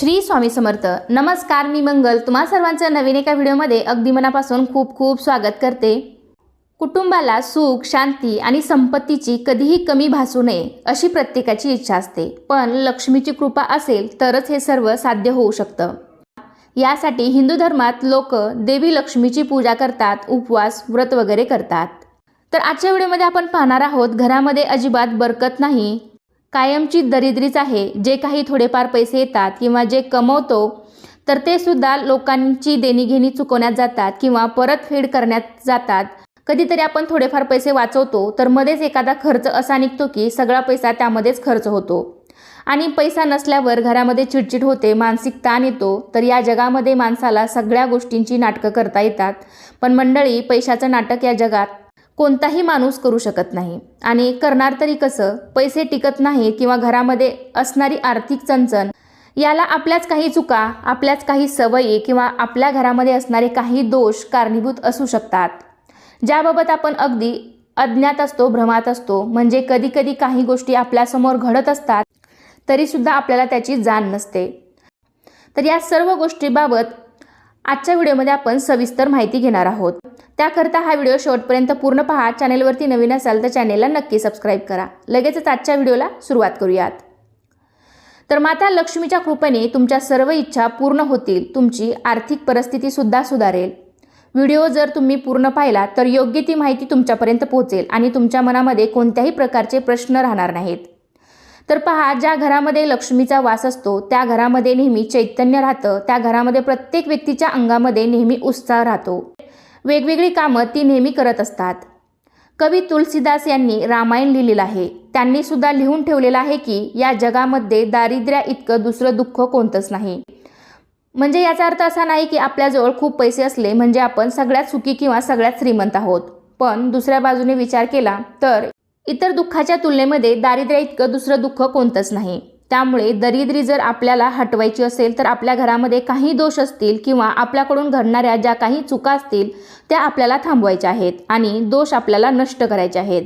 श्री स्वामी समर्थ. नमस्कार मी मंगल. तुम्हा सर्वांचं नवीन एका व्हिडिओमध्ये अगदी मनापासून खूप खूप स्वागत करते. कुटुंबाला सुख शांती आणि संपत्तीची कधीही कमी भासू नये अशी प्रत्येकाची इच्छा असते. पण लक्ष्मीची कृपा असेल तरच हे सर्व साध्य होऊ शकतं. यासाठी हिंदू धर्मात लोक देवी लक्ष्मीची पूजा करतात उपवास व्रत वगैरे करतात. तर आजच्या व्हिडिओमध्ये आपण पाहणार आहोत घरामध्ये अजिबात बरकत नाही. कायमची दरिद्रीच आहे. जे काही थोडेफार पैसे येतात किंवा जे कमवतो तर ते सुद्धा लोकांची देणीघेणी चुकवण्यात जातात किंवा परतफेड करण्यात जातात. कधीतरी आपण थोडेफार पैसे वाचवतो तर मध्येच एखादा खर्च असा निघतो की सगळा पैसा त्यामध्येच खर्च होतो. आणि पैसा नसल्यावर घरामध्ये चिडचिड होते मानसिक ताण येतो तर या जगामध्ये माणसाला सगळ्या गोष्टींची नाटकं करता येतात. पण मंडळी पैशाचं नाटक या जगात कोणताही माणूस करू शकत नाही. आणि करणार तरी कसं? पैसे टिकत नाही किंवा घरामध्ये असणारी आर्थिक चणचण याला आपल्याच काही चुका आपल्याच काही सवयी किंवा आपल्या घरामध्ये असणारे काही दोष कारणीभूत असू शकतात. ज्याबाबत आपण अगदी अज्ञात असतो भ्रमात असतो म्हणजे कधी कधी काही गोष्टी आपल्यासमोर घडत असतात तरीसुद्धा आपल्याला त्याची जाण नसते. तर या सर्व गोष्टीबाबत आजच्या व्हिडिओमध्ये आपण सविस्तर माहिती घेणार आहोत. त्याकरता हा व्हिडिओ शेवटपर्यंत पूर्ण पहा. चॅनेलवरती नवीन असाल तर चॅनेलला नक्की सबस्क्राईब करा. लगेचच आजच्या व्हिडिओला सुरुवात करूयात. तर माता लक्ष्मीच्या कृपेने तुमच्या सर्व इच्छा पूर्ण होतील. तुमची आर्थिक परिस्थितीसुद्धा सुधारेल. व्हिडिओ जर तुम्ही पूर्ण पाहिला तर योग्य ती माहिती तुमच्यापर्यंत पोहोचेल आणि तुमच्या मनामध्ये कोणत्याही प्रकारचे प्रश्न राहणार नाहीत. तर पहा ज्या घरामध्ये लक्ष्मीचा वास असतो त्या घरामध्ये नेहमी चैतन्य राहतं त्या घरामध्ये प्रत्येक व्यक्तीच्या अंगामध्ये नेहमी उत्साह राहतो. वेगवेगळी कामं ती नेहमी करत असतात. कवी तुलसीदास यांनी रामायण लिहिलेलं आहे. त्यांनी सुद्धा लिहून ठेवलेलं आहे की या जगामध्ये दारिद्र्या इतकं दुसरं दुःख कोणतंच नाही. म्हणजे याचा अर्थ असा नाही की आपल्याजवळ खूप पैसे असले म्हणजे आपण सगळ्यात सुखी किंवा सगळ्यात श्रीमंत आहोत. पण दुसऱ्या बाजूने विचार केला तर इतर दुःखाच्या तुलनेमध्ये दारिद्र्य इतकं दुसरं दुःख कोणतंच नाही. त्यामुळे दरिद्री जर आपल्याला हटवायची असेल तर आपल्या घरामध्ये काही दोष असतील किंवा आपल्याकडून घडणाऱ्या ज्या काही चुका असतील त्या आपल्याला थांबवायच्या आहेत आणि दोष आपल्याला नष्ट करायचे आहेत.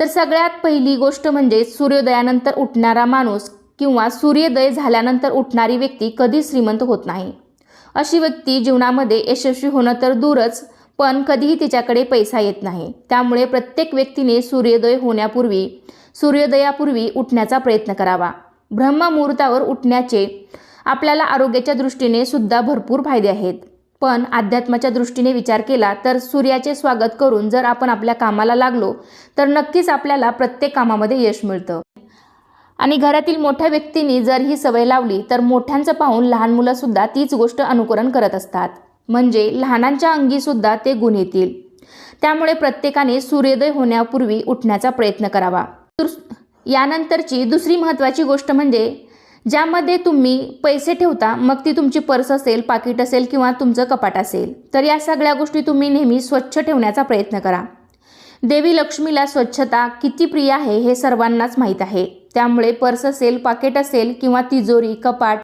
तर सगळ्यात पहिली गोष्ट म्हणजे सूर्योदयानंतर उठणारा माणूस किंवा सूर्योदय झाल्यानंतर उठणारी व्यक्ती कधी श्रीमंत होत नाही. अशी व्यक्ती जीवनामध्ये यशस्वी होणं तर दूरच पण कधीही तिच्याकडे पैसा येत नाही. त्यामुळे प्रत्येक व्यक्तीने सूर्योदय होण्यापूर्वी सूर्योदयापूर्वी उठण्याचा प्रयत्न करावा. ब्रह्ममुहूर्तावर उठण्याचे आपल्याला आरोग्याच्या दृष्टीने सुद्धा भरपूर फायदे आहेत. पण अध्यात्माच्या दृष्टीने विचार केला तर सूर्याचे स्वागत करून जर आपण आपल्या कामाला लागलो तर नक्कीच आपल्याला प्रत्येक कामामध्ये यश मिळतं. आणि घरातील मोठ्या व्यक्तींनी जर ही सवय लावली तर मोठ्यांचं पाहून लहान मुलंसुद्धा तीच गोष्ट अनुकरण करत असतात. म्हणजे लहानांच्या अंगीसुद्धा ते गुण येतील. त्यामुळे प्रत्येकाने सूर्योदय होण्यापूर्वी उठण्याचा प्रयत्न करावा. यानंतरची दुसरी महत्त्वाची गोष्ट म्हणजे ज्यामध्ये तुम्ही पैसे ठेवता मग ती तुमची पर्स असेल पाकिट असेल किंवा तुमचं कपाट असेल तर या सगळ्या गोष्टी तुम्ही नेहमी स्वच्छ ठेवण्याचा प्रयत्न करा. देवी लक्ष्मीला स्वच्छता किती प्रिय आहे हे सर्वांनाच माहीत आहे. त्यामुळे पर्स असेल पाकिट असेल किंवा तिजोरी कपाट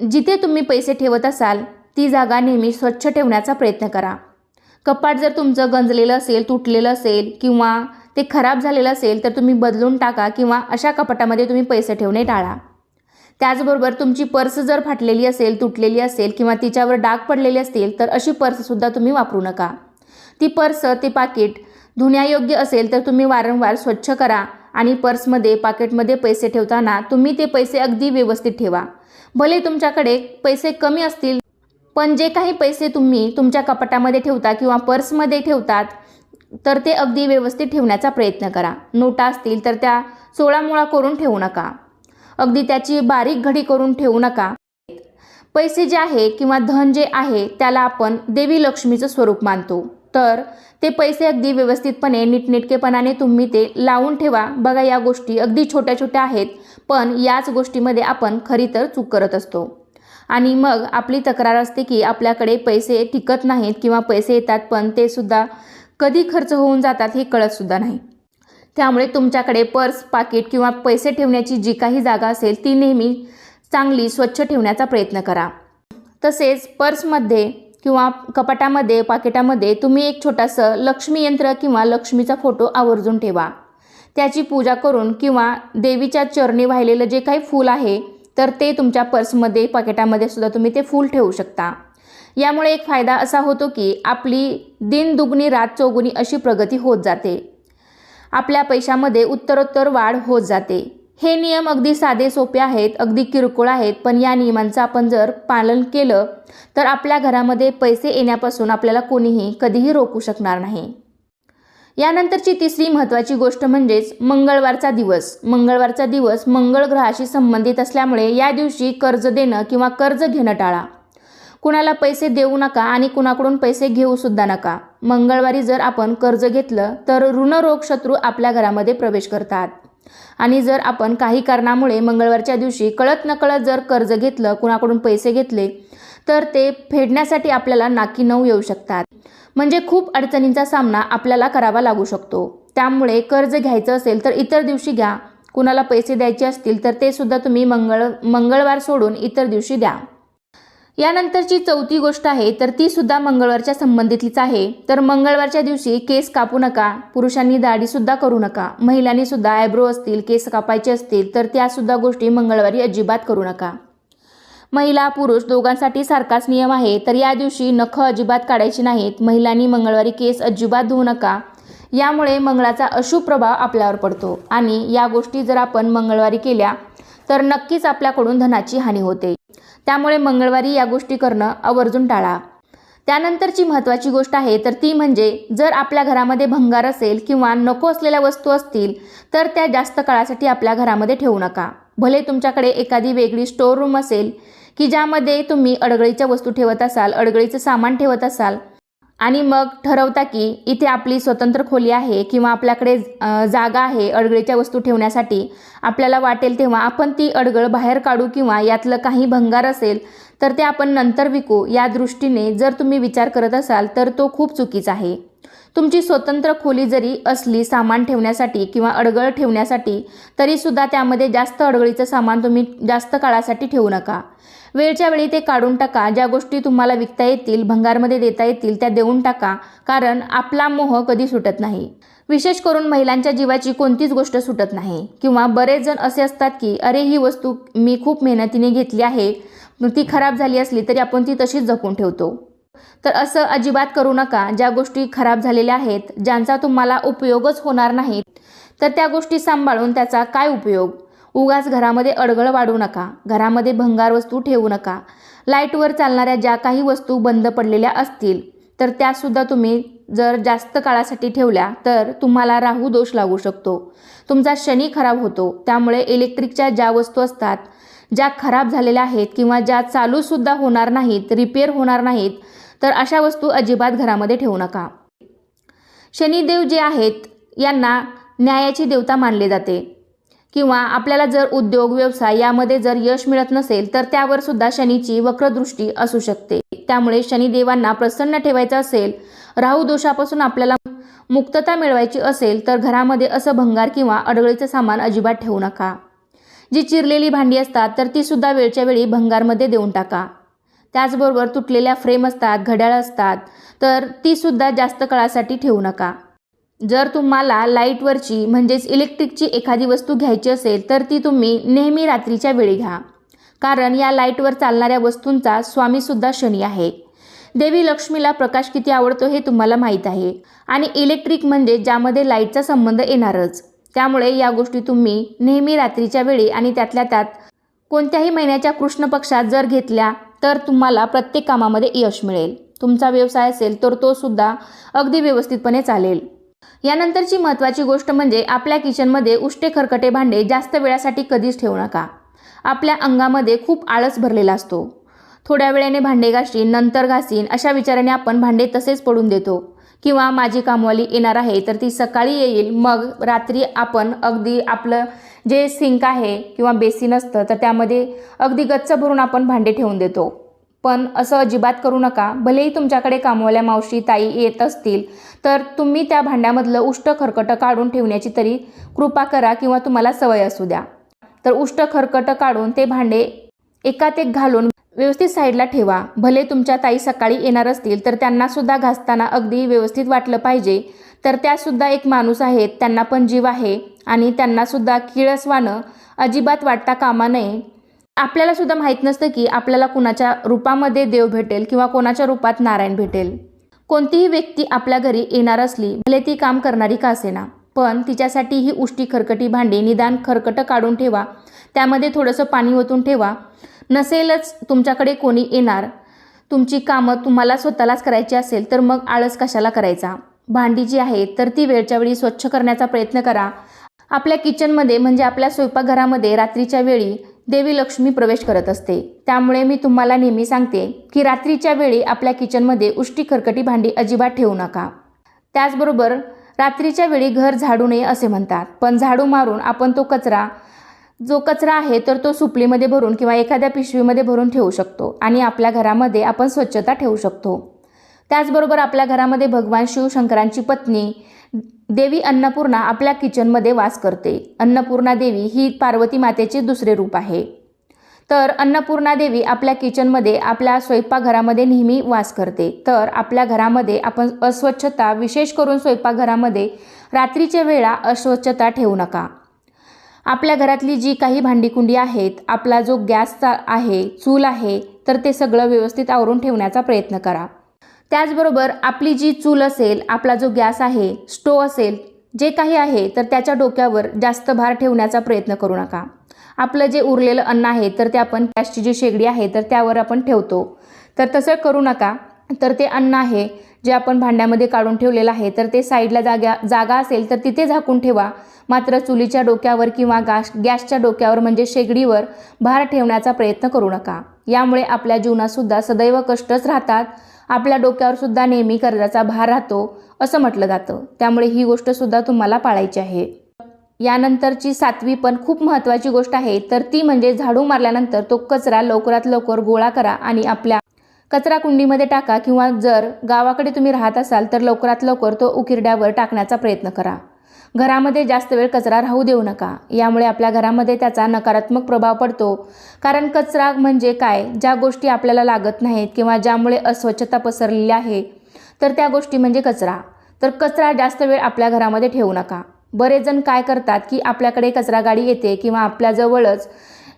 जिथे तुम्ही पैसे ठेवत असाल ती जागा नेहमी स्वच्छ ठेवण्याचा प्रयत्न करा. कपाट जर तुमचं गंजलेलं असेल तुटलेलं असेल किंवा ते खराब झालेलं असेल तर तुम्ही बदलून टाका किंवा अशा कपाटामध्ये तुम्ही पैसे ठेवणे टाळा. त्याचबरोबर तुमची पर्स जर फाटलेली असेल तुटलेली असेल किंवा तिच्यावर डाग पडलेले असतील तर अशी पर्ससुद्धा तुम्ही वापरू नका. ती पर्स ते पाकिट धुण्यायोग्य असेल तर तुम्ही वारंवार स्वच्छ करा आणि पर्समध्ये पाकिटमध्ये पैसे ठेवताना तुम्ही ते पैसे अगदी व्यवस्थित ठेवा. भले तुमच्याकडे पैसे कमी असतील पण जे काही पैसे तुम्ही तुमच्या कपाटामध्ये ठेवता किंवा पर्समध्ये ठेवतात तर ते अगदी व्यवस्थित ठेवण्याचा प्रयत्न करा. नोटा असतील तर त्या सोळामुळा करून ठेवू नका. अगदी त्याची बारीक घडी करून ठेवू नका. पैसे जे आहे किंवा धन जे आहे त्याला आपण देवी लक्ष्मीचं स्वरूप मानतो. तर ते पैसे अगदी व्यवस्थितपणे नीटनेटकेपणाने तुम्ही ते लावून ठेवा. बघा या गोष्टी अगदी छोट्या छोट्या आहेत पण याच गोष्टीमध्ये आपण खरी तर चूक करत असतो. आणि मग आपली तक्रार असते की आपल्याकडे पैसे टिकत नाहीत किंवा पैसे येतात पण ते सुद्धा कधी खर्च होऊन जातात हे कळतसुद्धा नाही. त्यामुळे तुमच्याकडे पर्स पाकिट किंवा पैसे ठेवण्याची जी काही जागा असेल ती नेहमी चांगली स्वच्छ ठेवण्याचा प्रयत्न करा. तसेच पर्समध्ये किंवा कपाटामध्ये पाकिटामध्ये तुम्ही एक छोटासं लक्ष्मी यंत्र किंवा लक्ष्मीचा फोटो आवर्जून ठेवा. त्याची पूजा करून किंवा देवीच्या चरणी वाहिलेलं जे काही फूल आहे तर ते तुमच्या पर्समध्ये पॅकेटामध्ये सुद्धा तुम्ही ते फुल ठेवू शकता. यामुळे एक फायदा असा होतो की आपली दिन दुगणी रात चौगुणी अशी प्रगती होत जाते. आपल्या पैशामध्ये उत्तरोत्तर वाढ होत जाते. हे नियम अगदी साधे सोपे आहेत अगदी किरकोळ आहेत पण या नियमांचं आपण जर पालन केलं तर आपल्या घरामध्ये पैसे येण्यापासून आपल्याला कोणीही कधीही रोखू शकणार नाही. यानंतरची तिसरी महत्त्वाची गोष्ट म्हणजेच मंगळवारचा दिवस. मंगळवारचा दिवस मंगळ ग्रहाशी संबंधित असल्यामुळे या दिवशी कर्ज देणं किंवा कर्ज घेणं टाळा. कुणाला पैसे देऊ नका आणि कुणाकडून पैसे घेऊसुद्धा नका. मंगळवारी जर आपण कर्ज घेतलं तर ऋणरोग शत्रू आपल्या घरामध्ये प्रवेश करतात. आणि जर आपण काही कारणामुळे मंगळवारच्या दिवशी कळत नकळत जर कर्ज घेतलं कुणाकडून पैसे घेतले तर ते फेडण्यासाठी आपल्याला नाकी नऊ येऊ शकतात. म्हणजे खूप अडचणींचा सामना आपल्याला करावा लागू शकतो. त्यामुळे कर्ज घ्यायचं असेल तर इतर दिवशी घ्या. कुणाला पैसे द्यायचे असतील तर ते सुद्धा तुम्ही मंगळ मंगळवार सोडून इतर दिवशी द्या. यानंतरची चौथी गोष्ट आहे तर ती सुद्धा मंगळवारच्या संबंधितलीच आहे. तर मंगळवारच्या दिवशी केस कापू नका पुरुषांनी दाढीसुद्धा करू नका. महिलांनी सुद्धा आयब्रो असतील केस कापायचे असतील तर त्यासुद्धा गोष्टी मंगळवारी अजिबात करू नका. महिला पुरुष दोघांसाठी सारखाच नियम आहे. तर या दिवशी नखं अजिबात काढायची नाहीत. महिलांनी मंगळवारी केस अजिबात धुवू नका. यामुळे मंगळाचा अशुभ प्रभाव आपल्यावर पडतो. आणि या गोष्टी जर आपण मंगळवारी केल्या तर नक्कीच आपल्याकडून धनाची हानी होते. त्यामुळे मंगळवारी या गोष्टी करणं आवर्जून टाळा. त्यानंतरची महत्त्वाची गोष्ट आहे तर ती म्हणजे जर आपल्या घरामध्ये भंगार असेल किंवा नको असलेल्या वस्तू असतील तर त्या जास्त काळासाठी आपल्या घरामध्ये ठेवू नका. भले तुमच्याकडे एखादी वेगळी स्टोर रूम असेल की ज्यामध्ये तुम्ही अडगळीच्या वस्तू ठेवत असाल अडगळीचं सामान ठेवत असाल. आणि मग ठरवता की इथे आपली स्वतंत्र खोली आहे किंवा आपल्याकडे जागा आहे अडगळीच्या वस्तू ठेवण्यासाठी. आपल्याला वाटेल तेव्हा आपण ती अडगळ बाहेर काढू किंवा यातलं काही भंगार असेल तर ते आपण नंतर विकू. या दृष्टीने जर तुम्ही विचार करत असाल तर तो खूप चुकीचा आहे. तुमची स्वतंत्र खोली जरी असली सामान ठेवण्यासाठी किंवा अडगळ ठेवण्यासाठी तरीसुद्धा त्यामध्ये जास्त अडगळीचं सामान तुम्ही जास्त काळासाठी ठेवू नका. वेळच्या वेळी ते काढून टाका. ज्या गोष्टी तुम्हाला विकता येतील भंगारमध्ये देता येतील त्या देऊन टाका. कारण आपला मोह कधी सुटत नाही. विशेष करून महिलांच्या जीवाची कोणतीच गोष्ट सुटत नाही. किंवा बरेच जण असे असतात की अरे ही वस्तू मी खूप मेहनतीने घेतली आहे. ती खराब झाली असली तरी आपण ती तशीच जपून ठेवतो. तर असं अजिबात करू नका. ज्या गोष्टी खराब झालेल्या आहेत ज्यांचा तुम्हाला उपयोगच होणार नाही तर त्या गोष्टी सांभाळून त्याचा काय उपयोग? उगाच घरामध्ये अडगळ वाढू नका. घरामध्ये भंगार वस्तू ठेवू नका. लाईटवर चालणाऱ्या ज्या काही वस्तू बंद पडलेल्या असतील तर त्यासुद्धा तुम्ही जर जास्त काळासाठी ठेवल्या तर तुम्हाला राहू दोष लागू शकतो. तुमचा शनी खराब होतो. त्यामुळे इलेक्ट्रिकच्या ज्या वस्तू असतात ज्या खराब झालेल्या आहेत किंवा ज्या चालूसुद्धा होणार नाहीत रिपेअर होणार नाहीत तर अशा वस्तू अजिबात घरामध्ये ठेवू नका. शनिदेव जे आहेत यांना न्यायाची देवता मानले जाते. किंवा आपल्याला जर उद्योग व्यवसाय यामध्ये जर यश मिळत नसेल तर त्यावर सुद्धा शनीची वक्रदृष्टी असू शकते. त्यामुळे शनिदेवांना प्रसन्न ठेवायचं असेल राहू दोषापासून आपल्याला मुक्तता मिळवायची असेल तर घरामध्ये असं भंगार किंवा अडगळीचं सामान अजिबात ठेवू नका. जी चिरलेली भांडी असतात तर ती सुद्धा वेळच्या वेळी भंगारमध्ये देऊन टाका. त्याचबरोबर तुटलेल्या फ्रेम असतात घड्याळ असतात तर ती सुद्धा जास्त काळासाठी ठेवू नका. जर तुम्हाला लाईटवरची म्हणजेच इलेक्ट्रिकची एखादी वस्तू घ्यायची असेल तर ती तुम्ही नेहमी रात्रीच्या वेळी घ्या. कारण या लाईटवर चालणाऱ्या वस्तूंचा स्वामीसुद्धा शनी आहे. देवी लक्ष्मीला प्रकाश किती आवडतो हे तुम्हाला माहीत आहे. आणि इलेक्ट्रिक म्हणजे ज्यामध्ये लाईटचा संबंध येणारच. त्यामुळे या गोष्टी तुम्ही नेहमी रात्रीच्या वेळी आणि त्यातल्या त्यात कोणत्याही महिन्याच्या कृष्ण पक्षात जर घेतल्या तर तुम्हाला प्रत्येक कामामध्ये यश मिळेल. तुमचा व्यवसाय असेल तर तो सुद्धा अगदी व्यवस्थितपणे चालेल. यानंतरची महत्त्वाची गोष्ट म्हणजे आपल्या किचनमध्ये उष्टे खरकटे भांडे जास्त वेळासाठी कधीच ठेवू नका. आपल्या अंगामध्ये खूप आळस भरलेला असतो. थोड्या वेळाने भांडे घासीन नंतर घासीन अशा विचाराने आपण भांडे तसेच पडून देतो. किंवा माझी कामवाली येणार आहे तर ती सकाळी येईल मग रात्री आपण अगदी आपलं जे सिंक आहे किंवा बेसिन असतं तर त्यामध्ये अगदी गच्च भरून आपण भांडे ठेवून देतो. पण असं अजिबात करू नका. भलेही तुमच्याकडे कामवाल्या मावशी ताई येत असतील तर तुम्ही त्या भांड्यामधलं उष्ट खरकटं काढून ठेवण्याची तरी कृपा करा किंवा तुम्हाला सवय असू द्या. तर उष्ट खरकटं काढून ते भांडे एकात एक घालून व्यवस्थित साईडला ठेवा. भले तुमच्या ताई सकाळी येणार असतील तर त्यांनासुद्धा घासताना अगदी व्यवस्थित वाटलं पाहिजे. तर त्यासुद्धा एक माणूस आहेत त्यांना पण जीव आहे आणि त्यांनासुद्धा किळसवानं अजिबात वाटता कामा नये. आपल्यालासुद्धा माहीत नसतं की आपल्याला कुणाच्या रूपामध्ये देव भेटेल किंवा कोणाच्या रूपात नारायण भेटेल. कोणतीही व्यक्ती आपल्या घरी येणार असली भले ती काम करणारी का असेना पण तिच्यासाठी ही उष्टी खरकटी भांडी निदान खरकटं काढून ठेवा. त्यामध्ये थोडंसं पाणी ओतून ठेवा. नसेलच तुमच्याकडे कोणी येणार. तुमची कामं तुम्हाला स्वतःलाच करायची असेल तर मग आळस कशाला करायचा? भांडी जी आहे तर ती वेळच्या वेळी स्वच्छ करण्याचा प्रयत्न करा. आपल्या किचनमध्ये म्हणजे आपल्या स्वयंपाकघरामध्ये रात्रीच्या वेळी देवी लक्ष्मी प्रवेश करत असते. त्यामुळे मी तुम्हाला नेहमी सांगते की रात्रीच्या वेळी आपल्या किचनमध्ये उष्टी खरकटी भांडी अजिबात ठेवू नका. त्याचबरोबर रात्रीच्या वेळी घर झाडू नये असे म्हणतात. पण झाडू मारून आपण तो कचरा जो कचरा आहे तर तो सुपलीमध्ये भरून किंवा एखाद्या पिशवीमध्ये भरून ठेवू शकतो आणि आपल्या घरामध्ये आपण स्वच्छता ठेवू शकतो. त्याचबरोबर आपल्या घरामध्ये भगवान शिवशंकरांची पत्नी देवी अन्नपूर्णा आपल्या किचनमध्ये वास करते. अन्नपूर्णा देवी ही पार्वती मातेचे दुसरे रूप आहे. तर अन्नपूर्णा देवी आपल्या किचनमध्ये आपल्या स्वयंपाकघरामध्ये नेहमी वास करते. तर आपल्या घरामध्ये आपण अस्वच्छता विशेष करून स्वयंपाकघरामध्ये रात्रीच्या वेळा अस्वच्छता ठेवू नका. आपल्या घरातली जी काही भांडीकुंडी आहेत आपला जो गॅसचा आहे चूल आहे तर ते सगळं व्यवस्थित आवरून ठेवण्याचा प्रयत्न करा. त्याचबरोबर आपली जी चूल असेल आपला जो गॅस आहे स्टोव असेल जे काही आहे तर त्याच्या डोक्यावर जास्त भार ठेवण्याचा प्रयत्न करू नका. आपलं जे उरलेलं अन्न आहे तर ते आपण गॅसची जी शेगडी आहे तर त्यावर आपण ठेवतो. तर तसं करू नका. तर ते अन्न आहे जे आपण भांड्यामध्ये काढून ठेवलेलं आहे. तर ते साईडला जागा जागा असेल तर तिथे झाकून ठेवा. मात्र चुलीच्या डोक्यावर किंवा गॅस गॅसच्या डोक्यावर म्हणजे शेगडीवर भार ठेवण्याचा प्रयत्न करू नका. यामुळे आपल्या जीवनातसुद्धा सदैव कष्टच राहतात. आपल्या डोक्यावरसुद्धा नेहमी कर्जाचा भार राहतो असं म्हटलं जातं. त्यामुळे ही गोष्टसुद्धा तुम्हाला पाळायची आहे. यानंतरची सातवी पण खूप महत्त्वाची गोष्ट आहे. तर ती म्हणजे झाडू मारल्यानंतर तो कचरा लवकरात लवकर गोळा करा आणि आपल्या कचरा कुंडीमध्ये टाका किंवा जर गावाकडे तुम्ही राहत असाल तर लवकरात लवकर तो उकिरड्यावर टाकण्याचा प्रयत्न करा. घरामध्ये जास्त वेळ कचरा राहू देऊ नका. यामुळे आपल्या घरामध्ये त्याचा नकारात्मक प्रभाव पडतो. कारण कचरा म्हणजे काय? ज्या गोष्टी आपल्याला लागत नाहीत किंवा ज्यामुळे अस्वच्छता पसरलेली आहे तर त्या गोष्टी म्हणजे कचरा. तर कचरा जास्त वेळ आपल्या घरामध्ये ठेवू नका. बरेच जण काय करतात की आपल्याकडे कचरा गाडी येते किंवा आपल्याजवळच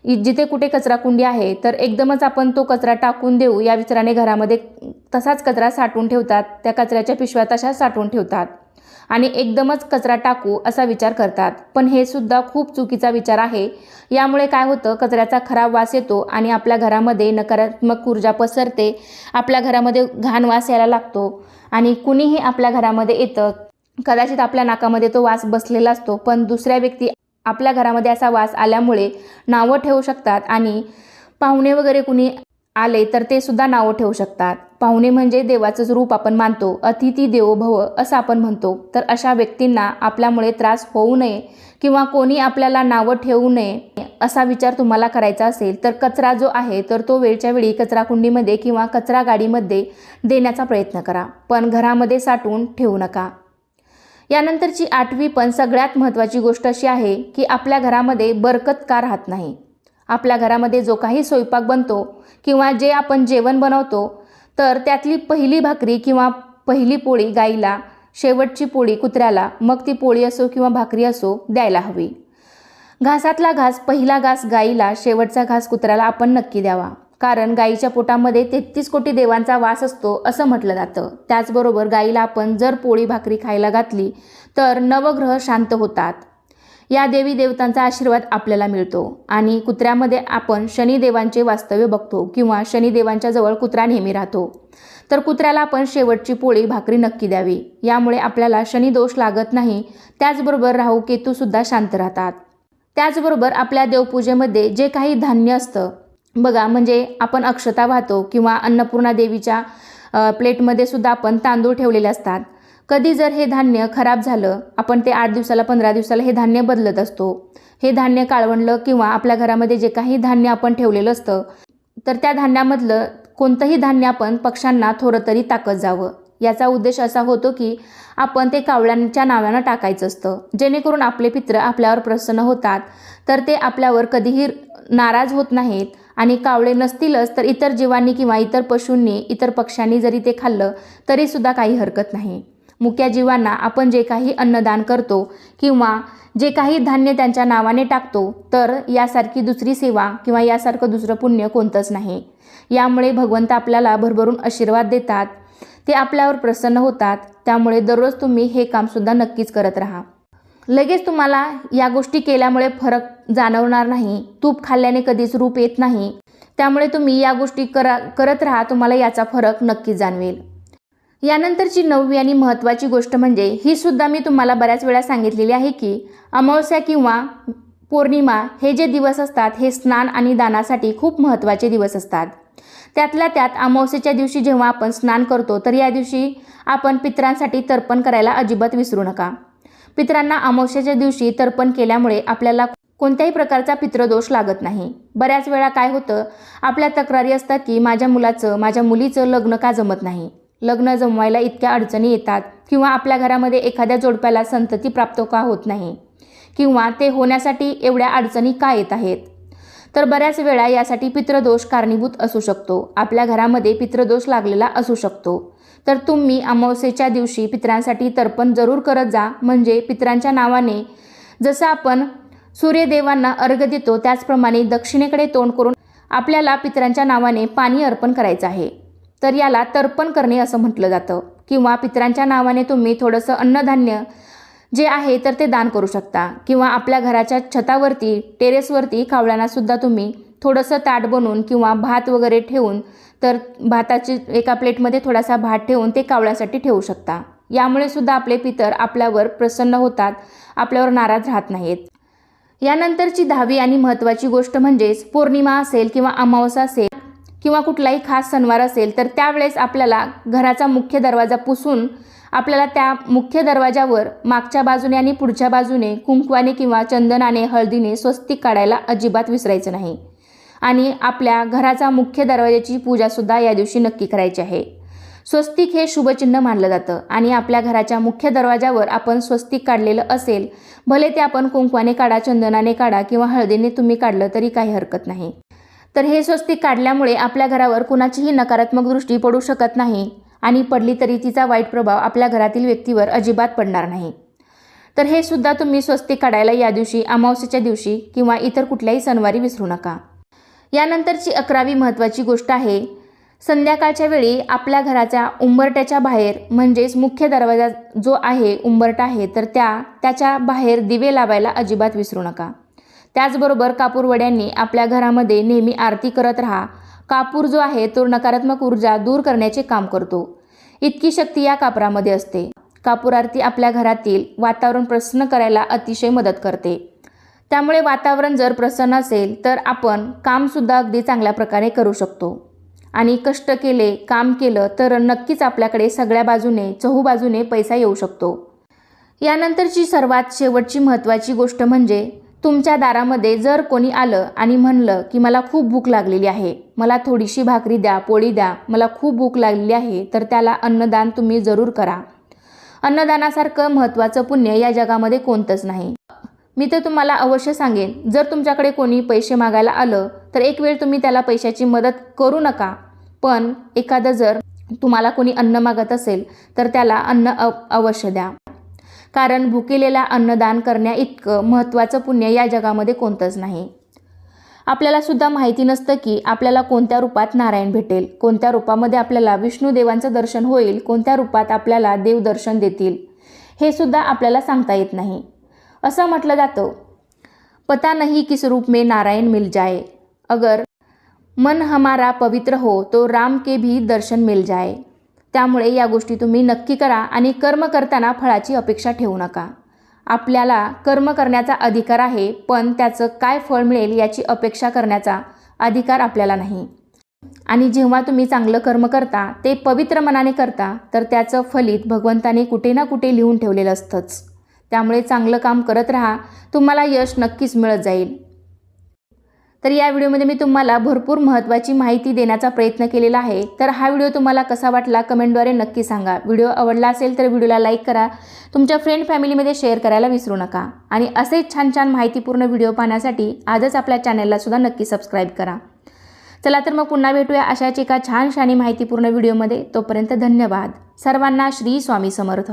जिथे कुठे कचराकुंडी आहे तर एकदमच आपण तो कचरा टाकून देऊ. या विचाराने घरामध्ये तसाच कचरा साठवून ठेवतात. त्या कचऱ्याच्या पिशव्या तशाच साठवून ठेवतात. आणि एकदमच कचरा टाकू असा विचार करतात. पण हे सुद्धा खूप चुकीचा विचार आहे. यामुळे काय होतं कचऱ्याचा खराब वास येतो आणि आपल्या घरामध्ये नकारात्मक ऊर्जा पसरते. आपल्या घरामध्ये घाण वास यायला लागतो आणि कुणीही आपल्या घरामध्ये येतं. कदाचित आपल्या नाकामध्ये तो वास बसलेला असतो पण दुसऱ्या व्यक्ती आपल्या घरामध्ये असा वास आल्यामुळे नावं ठेवू शकतात आणि पाहुणे वगैरे कुणी आले तर ते सुद्धा नावं ठेवू शकतात. पाहुणे म्हणजे देवाचंच रूप आपण मानतो अतिथी देवो भव असं आपण म्हणतो. तर अशा व्यक्तींना आपल्यामुळे त्रास होऊ नये किंवा कोणी आपल्याला नावं ठेवू नये असा विचार तुम्हाला करायचा असेल तर कचरा जो आहे तर तो वेळच्या वेळी कचरा कुंडीमध्ये किंवा कचरा गाडीमध्ये देण्याचा प्रयत्न करा. पण घरामध्ये साठवून ठेवू नका. यानंतरची आठवी पण सगळ्यात महत्त्वाची गोष्ट अशी आहे की आपल्या घरामध्ये बरकत का राहत नाही. आपल्या घरामध्ये जो काही स्वयंपाक बनतो किंवा जे आपण जेवण बनवतो तर त्यातली पहिली भाकरी किंवा पहिली पोळी गाईला शेवटची पोळी कुत्र्याला मग ती पोळी असो किंवा भाकरी असो द्यायला हवी. घासातला घास पहिला घास गाईला शेवटचा घास कुत्र्याला आपण नक्की द्यावा. कारण गाईच्या पोटामध्ये तेहतीस कोटी देवांचा वास असतो असं म्हटलं जातं. त्याचबरोबर गाईला आपण जर पोळी भाकरी खायला घातली तर नवग्रह शांत होतात. या देवी देवतांचा आशीर्वाद आपल्याला मिळतो आणि कुत्र्यामध्ये आपण शनिदेवांचे वास्तव्य बघतो किंवा शनिदेवांच्या जवळ कुत्रा नेहमी राहतो. तर कुत्र्याला आपण शेवटची पोळी भाकरी नक्की द्यावी. यामुळे आपल्याला शनिदोष लागत नाही. त्याचबरोबर राहू केतूसुद्धा शांत राहतात. त्याचबरोबर आपल्या देवपूजेमध्ये जे काही धान्य असतं बघा म्हणजे आपण अक्षता वाहतो किंवा अन्नपूर्णा देवीच्या प्लेटमध्ये सुद्धा आपण तांदूळ ठेवलेले असतात. कधी जर हे धान्य खराब झालं आपण ते आठ दिवसाला पंधरा दिवसाला हे धान्य बदलत असतो. हे धान्य काळवणलं किंवा आपल्या घरामध्ये जे काही धान्य आपण ठेवलेलं असतं तर त्या धान्यामधलं कोणतंही धान्य आपण पक्ष्यांना थोडं तरी टाकत जावं. याचा उद्देश असा होतो की आपण ते कावळ्यांच्या नावानं टाकायचं असतं. जेणेकरून आपले पित्र आपल्यावर प्रसन्न होतात तर ते आपल्यावर कधीही नाराज होत नाहीत. आणि कावळे नसतीलच तर इतर जीवांनी किंवा इतर पशूंनी इतर पक्ष्यांनी जरी ते खाल्लं तरीसुद्धा काही हरकत नाही. मुक्या जीवांना आपण जे काही अन्नदान करतो किंवा जे काही धान्य त्यांच्या नावाने टाकतो तर यासारखी दुसरी सेवा किंवा यासारखं दुसरं पुण्य कोणतंच नाही. यामुळे भगवंत आपल्याला भरभरून आशीर्वाद देतात ते आपल्यावर प्रसन्न होतात त्यामुळे दररोज तुम्ही हे कामसुद्धा नक्कीच करत राहा. लगेच तुम्हाला या गोष्टी केल्यामुळे फरक जाणवणार नाही. तूप खाल्ल्याने कधीच रूप येत नाही. त्यामुळे तुम्ही या गोष्टी करा करत राहा तुम्हाला याचा फरक नक्की जाणवेल. यानंतरची नववी आणि महत्त्वाची गोष्ट म्हणजे ही सुद्धा मी तुम्हाला बऱ्याच वेळा सांगितलेली आहे की अमावस्या किंवा पौर्णिमा हे जे दिवस असतात हे स्नान आणि दानासाठी खूप महत्त्वाचे दिवस असतात. त्यातल्या त्यात अमावस्येच्या दिवशी जेव्हा आपण स्नान करतो तर या दिवशी आपण पितरांसाठी तर्पण करायला अजिबात विसरू नका. पितरांना अमावस्याच्या दिवशी तर्पण केल्यामुळे आपल्याला कोणत्याही प्रकारचा पितृदोष लागत नाही. बऱ्याच वेळा काय होतं आपल्या तक्रारी असतात की माझ्या मुलाचं माझ्या मुलीचं लग्न का जमत नाही? लग्न जमवायला इतक्या अडचणी येतात किंवा आपल्या घरामध्ये एखाद्या जोडप्याला संतती प्राप्त का होत नाही? किंवा ते होण्यासाठी एवढ्या अडचणी का येत आहेत? तर बऱ्याच वेळा यासाठी पितृदोष कारणीभूत असू शकतो. आपल्या घरामध्ये पितृदोष लागलेला असू शकतो. तर तुम्ही अमावस्येच्या दिवशी पितरांसाठी तर्पण जरूर करत जा. म्हणजे पितरांच्या नावाने जसं आपण सूर्यदेवांना अर्घ देतो त्याचप्रमाणे दक्षिणेकडे तोंड करून आपल्याला पितरांच्या नावाने पाणी अर्पण करायचं आहे. तर याला तर्पण करणे असं म्हटलं जातं. किंवा पितरांच्या नावाने तुम्ही थोडंसं अन्नधान्य जे आहे तर ते दान करू शकता. किंवा आपल्या घराच्या छतावरती टेरेसवरती कावळ्यांनासुद्धा तुम्ही थोडंसं ताट बनवून किंवा भात वगैरे ठेवून तर भाताची एका प्लेटमध्ये थोडासा भात ठेवून ते कावळ्यासाठी ठेवू शकता. यामुळे सुद्धा आपले पितर आपल्यावर प्रसन्न होतात आपल्यावर नाराज राहत नाहीत. यानंतरची दहावी आणि महत्त्वाची गोष्ट म्हणजेच पौर्णिमा असेल किंवा अमावस्या असेल किंवा कुठलाही खास सणवार असेल तर त्यावेळेस आपल्याला घराचा मुख्य दरवाजा पुसून आपल्याला त्या मुख्य दरवाजावर मागच्या बाजूने आणि पुढच्या बाजूने कुंकवाने किंवा चंदनाने हळदीने स्वस्तिक काढायला अजिबात विसरायचं नाही. आणि आपल्या घराचा मुख्य दरवाजाची पूजासुद्धा या दिवशी नक्की करायची आहे. स्वस्तिक हे शुभचिन्ह मानलं जातं आणि आपल्या घराच्या मुख्य दरवाजावर आपण स्वस्तिक काढलेलं असेल भले ते आपण कुंकवाने काढा चंदनाने काढा किंवा हळदीने तुम्ही काढलं तरी काही हरकत नाही. तर हे स्वस्तिक काढल्यामुळे आपल्या घरावर कुणाचीही नकारात्मक दृष्टी पडू शकत नाही आणि पडली तरी तिचा वाईट प्रभाव आपल्या घरातील व्यक्तीवर अजिबात पडणार नाही. तर हे सुद्धा तुम्ही स्वस्तिक काढायला या दिवशी अमावस्येच्या दिवशी किंवा इतर कुठल्याही सणवारी विसरू नका. यानंतरची अकरावी महत्त्वाची गोष्ट आहे. संध्याकाळच्या वेळी आपल्या घराच्या उंबरट्याच्या बाहेर म्हणजेच मुख्य दरवाजा जो आहे उंबरटा आहे तर त्या त्याच्या बाहेर दिवे लावायला अजिबात विसरू नका. त्याचबरोबर कापूरवड्यांनी आपल्या घरामध्ये नेहमी आरती करत राहा. कापूर जो आहे तो नकारात्मक ऊर्जा दूर करण्याचे काम करतो. इतकी शक्ती या कापरामध्ये असते. कापूर आरती आपल्या घरातील वातावरण प्रसन्न करायला अतिशय मदत करते. त्यामुळे वातावरण जर प्रसन्न असेल तर आपण कामसुद्धा अगदी चांगल्या प्रकारे करू शकतो. आणि कष्ट केले काम केलं तर नक्कीच आपल्याकडे सगळ्या बाजूने चहूबाजूने पैसा येऊ शकतो. यानंतरची सर्वात शेवटची महत्त्वाची गोष्ट म्हणजे तुमच्या दारामध्ये जर कोणी आलं आणि म्हणलं की मला खूप भूक लागलेली आहे मला थोडीशी भाकरी द्या पोळी द्या मला खूप भूक लागलेली आहे तर त्याला अन्नदान तुम्ही जरूर करा. अन्नदानासारखं महत्त्वाचं पुण्य या जगामध्ये कोणतंच नाही. मी तर तुम्हाला अवश्य सांगेन जर तुमच्याकडे कोणी पैसे मागायला आलं तर एक वेळ तुम्ही त्याला पैशाची मदत करू नका. पण एखादं जर तुम्हाला कोणी अन्न मागत असेल तर त्याला अन्न अवश्य द्या. कारण भुकेलेला अन्नदान करण्या इतकं महत्त्वाचं पुण्य या जगामध्ये कोणतंच नाही. आपल्याला सुद्धा माहिती नसतं की आपल्याला कोणत्या रूपात नारायण भेटेल कोणत्या रूपामध्ये आपल्याला विष्णुदेवांचं दर्शन होईल कोणत्या रूपात आपल्याला देवदर्शन देतील हे सुद्धा आपल्याला सांगता येत नाही. असं म्हटलं जातं. पता नहीं किस रूप में नारायण मिल जाए. अगर मन हमारा पवित्र हो तो राम के भी दर्शन मिल जाए. त्यामुळे या गोष्टी तुम्ही नक्की करा आणि कर्म करताना फळाची अपेक्षा ठेवू नका. आपल्याला कर्म करण्याचा अधिकार आहे पण त्याचं काय फळ मिळेल याची अपेक्षा करण्याचा अधिकार आपल्याला नाही. आणि जेव्हा तुम्ही चांगलं कर्म करता ते पवित्र मनाने करता तर त्याचं फलित भगवंताने कुठे ना कुठे लिहून ठेवलेलं असतंच. त्यामुळे चांगलं काम करत राहा. तुम्हाला यश नक्कीच मिळत जाईल. तर या व्हिडिओमध्ये मी तुम्हाला भरपूर महत्त्वाची माहिती देण्याचा प्रयत्न केलेला आहे. तर हा व्हिडिओ तुम्हाला कसा वाटला कमेंटद्वारे नक्की सांगा. व्हिडिओ आवडला असेल तर व्हिडिओला लाईक करा. तुमच्या फ्रेंड फॅमिलीमध्ये शेअर करायला विसरू नका. आणि असेच छान छान माहितीपूर्ण व्हिडिओ पाहण्यासाठी आजच आपल्या चॅनलला सुद्धा नक्की सबस्क्राईब करा. चला तर मग पुन्हा भेटूया अशाच एका छानशा माहितीपूर्ण व्हिडिओमध्ये. तोपर्यंत धन्यवाद. सर्वांना श्री स्वामी समर्थ.